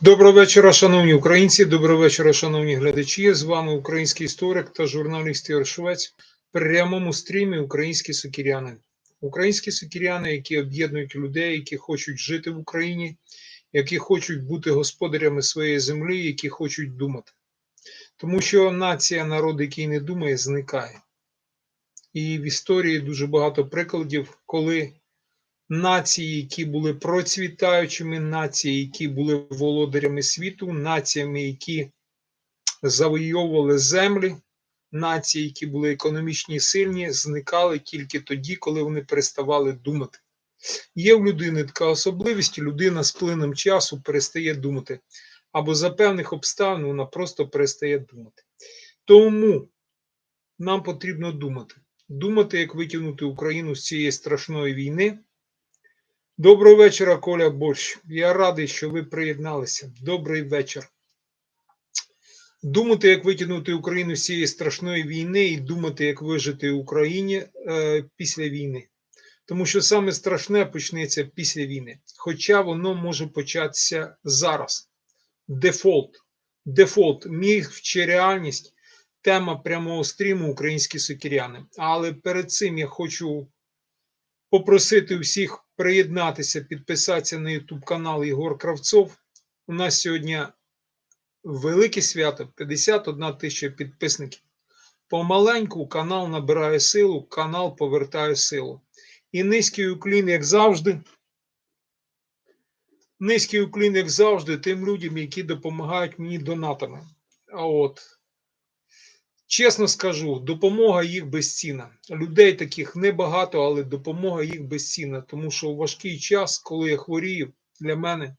Доброго вечора, шановні українці. Доброго вечора, шановні глядачі. З вами український історик та журналіст Ігор Швець прямому стрімі Українські сокіряни. Українські сокіряни, які об'єднують людей, які хочуть жити в Україні, які хочуть бути господарями своєї землі, які хочуть думати. Тому що нація, народ, який не думає, зникає. І в історії дуже багато прикладів, коли нації, які були процвітаючими, нації, які були володарями світу, націями, які завойовували землі, нації, які були економічні і сильні, зникали тільки тоді, коли вони переставали думати. Є в людини така особливість, людина з плином часу перестає думати, або за певних обставин вона просто перестає думати. Тому нам потрібно думати. Думати, як витягнути Україну з цієї страшної війни. Доброго вечора, Коля Борщ. Я радий, що ви приєдналися. Добрий вечір. Думати, як витягнути Україну з цієї страшної війни, і думати, як вижити Україні е, після війни. Тому що саме страшне почнеться після війни. Хоча воно може початися зараз. Дефолт. Дефолт, міф чи реальність тема прямого стріму українські сокіряни. Але перед цим я хочу попросити всіх приєднатися, підписатися на YouTube канал Єгор Кравцов. У нас сьогодні велике свято 51 тисяча підписників. Помаленьку канал набирає силу, канал повертає силу. І низький уклін, як завжди. Низький уклін, як завжди, тим людям, які допомагають мені донатами. А от Чесно скажу, допомога їх безцінна. Людей таких небагато, але допомога їх безцінна. Тому що у важкий час, коли я хворію, для мене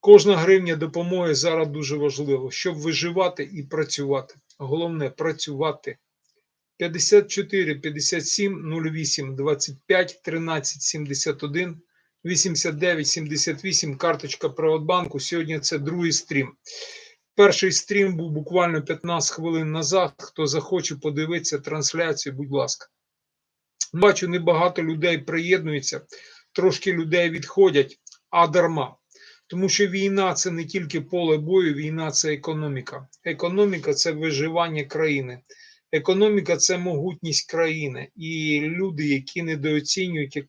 кожна гривня допомоги зараз дуже важливо, щоб виживати і працювати. Головне працювати. 54 57 08 25 13 71 89 78 карточка Приватбанку. Сьогодні це другий стрім. Перший стрім був буквально 15 хвилин назад. Хто захоче подивитися трансляцію, будь ласка. Бачу, небагато людей приєднуються, трошки людей відходять, а дарма. Тому що війна це не тільки поле бою, війна це економіка. Економіка це виживання країни. Економіка це могутність країни. І люди, які недооцінюють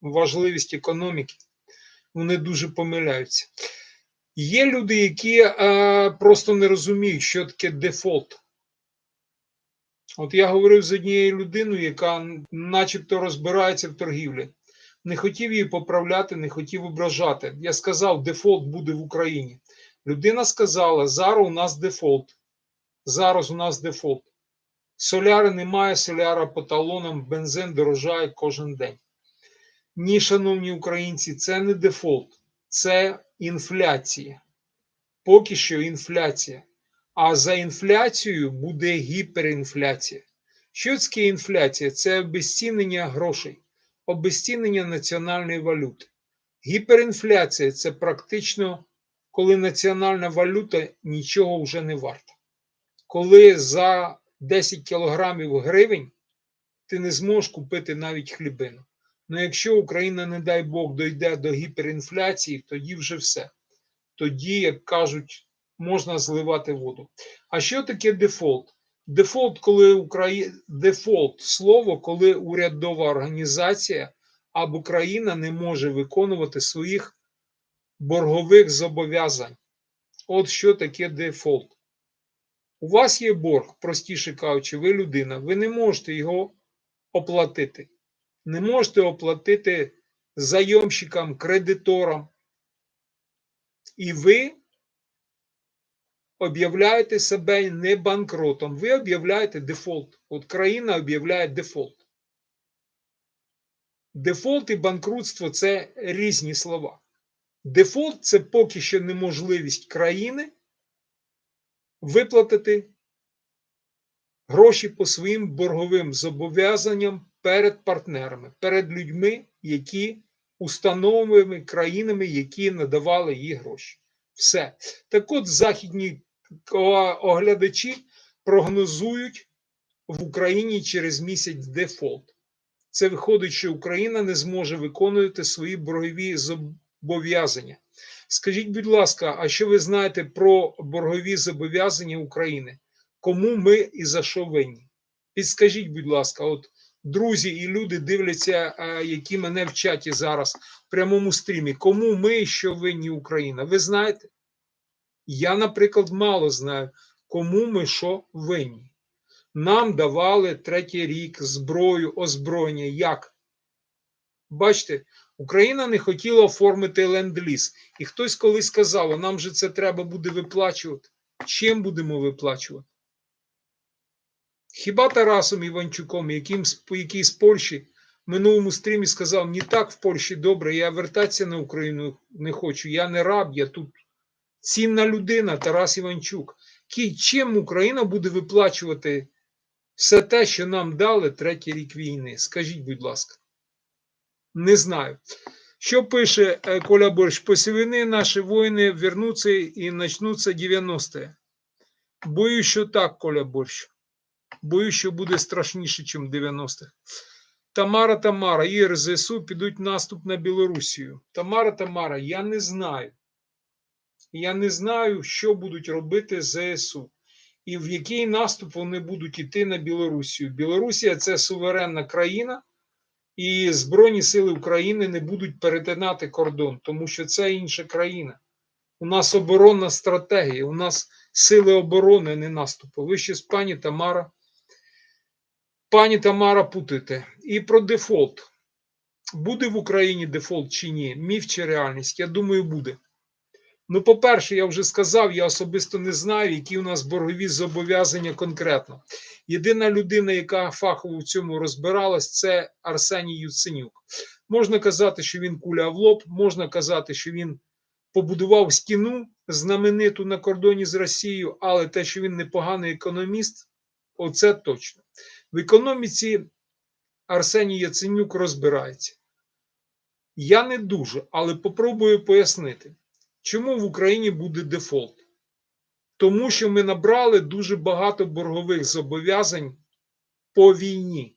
важливість економіки, вони дуже помиляються. Є люди, які е, просто не розуміють, що таке дефолт. От я говорив з однією людиною, яка начебто розбирається в торгівлі. Не хотів її поправляти, не хотів ображати. Я сказав, дефолт буде в Україні. Людина сказала: зараз у нас дефолт. Зараз у нас дефолт. Соляри немає, соляра по талонам, бензин дорожає кожен день. Ні, шановні українці, це не дефолт, це інфляція. Поки що інфляція. А за інфляцією буде гіперінфляція. Що таке інфляція? Це обезцінення грошей, обезцінення національної валюти. Гіперінфляція це практично коли національна валюта нічого вже не варта. Коли за 10 кілограмів гривень ти не зможеш купити навіть хлібину. Ну якщо Україна, не дай Бог, дойде до гіперінфляції, тоді вже все. Тоді, як кажуть, можна зливати воду. А що таке дефолт? Дефолт, коли Украї... дефолт слово, коли урядова організація або країна не може виконувати своїх боргових зобов'язань. От що таке дефолт. У вас є борг, простіше кажучи, ви людина, ви не можете його оплатити не можете оплатити зайомщикам, кредиторам. І ви об'являєте себе не банкротом, ви об'являєте дефолт. От країна об'являє дефолт. Дефолт і банкрутство це різні слова. Дефолт це поки що неможливість країни виплатити гроші по своїм борговим зобов'язанням перед партнерами, перед людьми, які установами країнами, які надавали їй гроші. Все. Так от західні оглядачі прогнозують в Україні через місяць дефолт. Це виходить, що Україна не зможе виконувати свої боргові зобов'язання. Скажіть, будь ласка, а що ви знаєте про боргові зобов'язання України? Кому ми і за що винні? Підскажіть, будь ласка, от друзі і люди дивляться, е, які мене в чаті зараз в прямому стрімі. Кому ми що винні Україна? Ви знаєте? Я, наприклад, мало знаю, кому ми що винні. Нам давали третій рік зброю, озброєння. Як? Бачите, Україна не хотіла оформити ленд-ліз. І хтось колись сказав, нам же це треба буде виплачувати. Чим будемо виплачувати? Хіба Тарасом Іванчуком, яким, який з Польщі в минулому стрімі сказав: не так в Польщі добре, я вертатися на Україну не хочу, я не раб, я тут цінна людина, Тарас Іванчук. Чим Україна буде виплачувати все те, що нам дали третій рік війни? Скажіть, будь ласка. Не знаю. Що пише е, Коля Борщ? Посівини наші воїни вернуться і почнуться 90-е. Боюсь, що так, Коля Борщ. Боюсь, що буде страшніше, ніж 90-х. Тамара Тамара, і РЗСУ підуть наступ на Білорусію. Тамара Тамара, я не знаю. Я не знаю, що будуть робити ЗСУ і в який наступ вони будуть йти на Білорусію. Білорусія це суверенна країна, і Збройні Сили України не будуть перетинати кордон, тому що це інша країна. У нас оборонна стратегія, у нас сили оборони, не наступу. Ви ще з пані Тамара. Пані Тамара путайте. І про дефолт. Буде в Україні дефолт чи ні? Міф чи реальність? Я думаю, буде. Ну, по-перше, я вже сказав, я особисто не знаю, які у нас боргові зобов'язання конкретно. Єдина людина, яка фахово в цьому розбиралась, це Арсеній Юценюк. Можна казати, що він куля в лоб, можна казати, що він побудував стіну знамениту на кордоні з Росією, але те, що він непоганий економіст, оце точно. В економіці Арсеній Яценюк розбирається. Я не дуже, але попробую пояснити, чому в Україні буде дефолт. Тому що ми набрали дуже багато боргових зобов'язань по війні.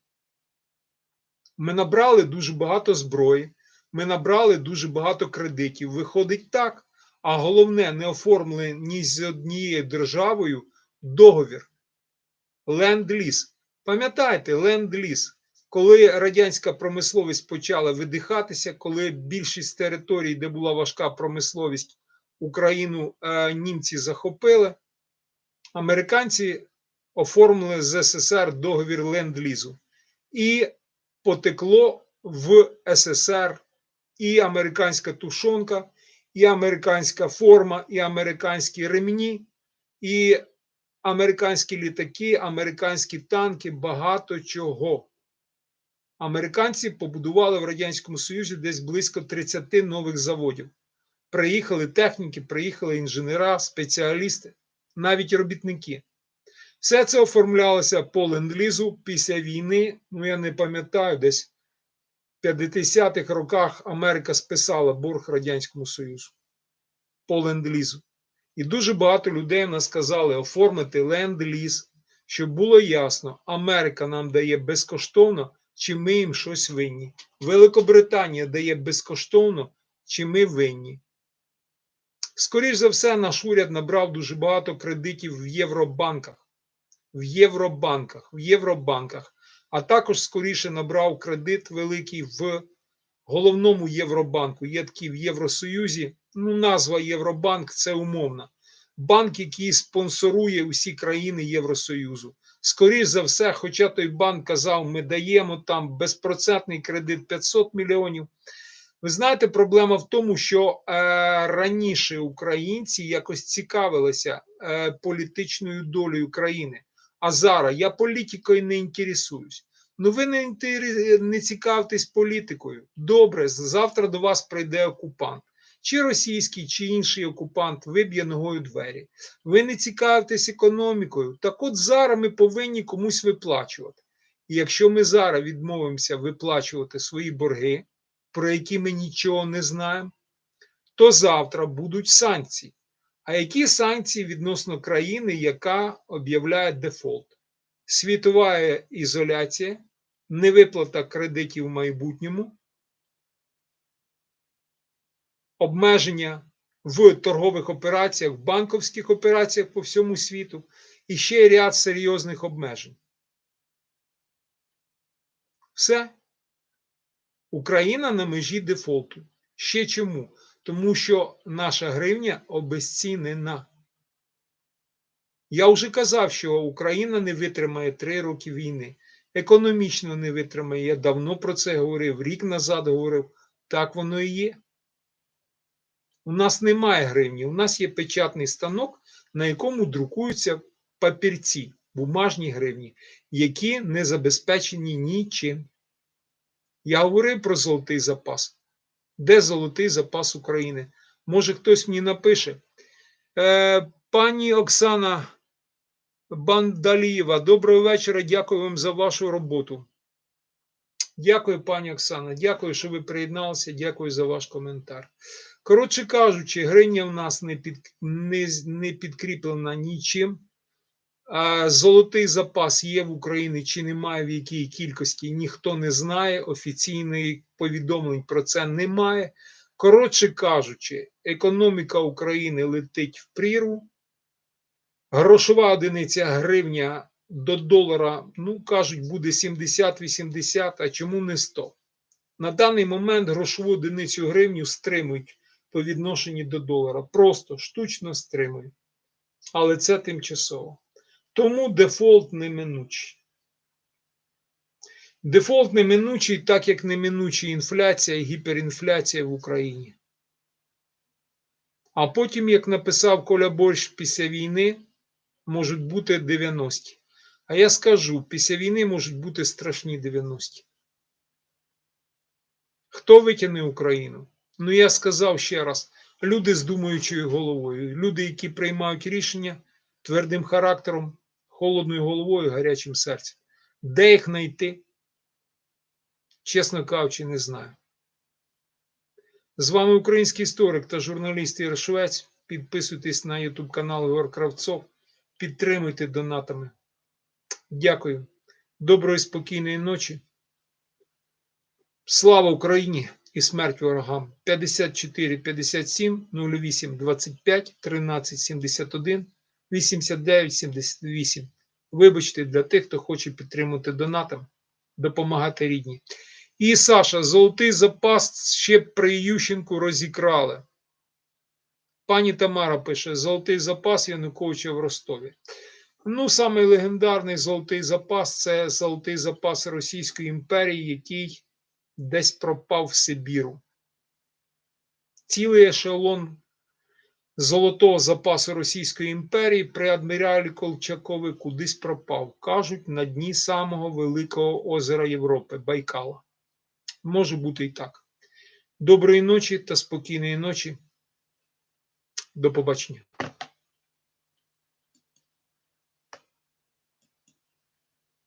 Ми набрали дуже багато зброї, ми набрали дуже багато кредитів. Виходить так. А головне, не оформили ні з однією державою договір. Ленд-ліз. Пам'ятаєте, ленд-ліз. Коли радянська промисловість почала видихатися, коли більшість територій, де була важка промисловість, Україну е, німці захопили, американці оформили з СССР договір ленд-лізу. І потекло в СССР і американська тушонка, і американська форма, і американські ремні, і американські літаки, американські танки, багато чого. Американці побудували в Радянському Союзі десь близько 30 нових заводів. Приїхали техніки, приїхали інженера, спеціалісти, навіть робітники. Все це оформлялося по ленд-лізу після війни. Ну, я не пам'ятаю, десь в 50-х роках Америка списала борг Радянському Союзу по ленд-лізу. І дуже багато людей нас сказали оформити ленд-ліз, щоб було ясно, Америка нам дає безкоштовно, чи ми їм щось винні. Великобританія дає безкоштовно, чи ми винні. Скоріше за все, наш уряд набрав дуже багато кредитів в Євробанках, в Євробанках, в Євробанках, а також скоріше набрав кредит великий в головному Євробанку. Є такий в Євросоюзі. Ну, назва Євробанк це умовна. Банк, який спонсорує усі країни Євросоюзу. Скоріше за все, хоча той банк казав, ми даємо там безпроцентний кредит 500 мільйонів. Ви знаєте, проблема в тому, що е, раніше українці якось цікавилися е, політичною долею країни. А зараз я політикою не інтересуюсь. Ну ви не, не цікавтесь політикою. Добре, завтра до вас прийде окупант. Чи російський, чи інший окупант виб'є ногою двері. Ви не цікавитесь економікою. Так от зараз ми повинні комусь виплачувати. І якщо ми зараз відмовимося виплачувати свої борги, про які ми нічого не знаємо, то завтра будуть санкції. А які санкції відносно країни, яка об'являє дефолт? Світова ізоляція, невиплата кредитів в майбутньому, обмеження в торгових операціях, в банковських операціях по всьому світу і ще ряд серйозних обмежень. Все. Україна на межі дефолту. Ще чому? Тому що наша гривня обезцінена. Я вже казав, що Україна не витримає три роки війни. Економічно не витримає. Я давно про це говорив, рік назад говорив. Так воно і є. У нас немає гривні, у нас є печатний станок, на якому друкуються папірці, бумажні гривні, які не забезпечені нічим. Я говорив про золотий запас. Де золотий запас України? Може, хтось мені напише. Е, пані Оксана Бандалієва, доброго вечора. Дякую вам за вашу роботу. Дякую, пані Оксана. Дякую, що ви приєдналися. Дякую за ваш коментар. Коротше кажучи, гривня в нас не, під, не, не підкріплена нічим. Золотий запас є в Україні чи немає в якій кількості, ніхто не знає. Офіційних повідомлень про це немає. Коротше кажучи, економіка України летить в прірву. Грошова одиниця гривня до долара, ну кажуть, буде 70-80, а чому не 100? На даний момент грошову одиницю гривню стримують по відношенню до долара. Просто штучно стримують. Але це тимчасово. Тому дефолт неминучий. Дефолт неминучий, так як неминучі інфляція і гіперінфляція в Україні. А потім, як написав Коля Борщ після війни, можуть бути 90-ті. А я скажу, після війни можуть бути страшні 90-ті. Хто витягне Україну? Ну, я сказав ще раз: люди з думаючою головою, люди, які приймають рішення твердим характером, холодною головою, гарячим серцем. Де їх знайти? Чесно кажучи, не знаю. З вами український історик та журналіст Ігор Швець. Підписуйтесь на YouTube канал Ігор Кравцов. Підтримуйте донатами. Дякую. Доброї спокійної ночі. Слава Україні і смерть ворогам. 54 57 08 25 13 71 89 78. Вибачте для тих, хто хоче підтримати донатом, допомагати рідні. І Саша, золотий запас ще при Ющенку розікрали. Пані Тамара пише: Золотий запас Януковича в Ростові. Ну, саме легендарний золотий запас це золотий запас Російської імперії, який десь пропав в Сибіру. Цілий ешелон золотого запасу Російської імперії при адміралі Колчакові кудись пропав. Кажуть, на дні самого великого озера Європи Байкала. Може бути і так. Доброї ночі та спокійної ночі. До побачення.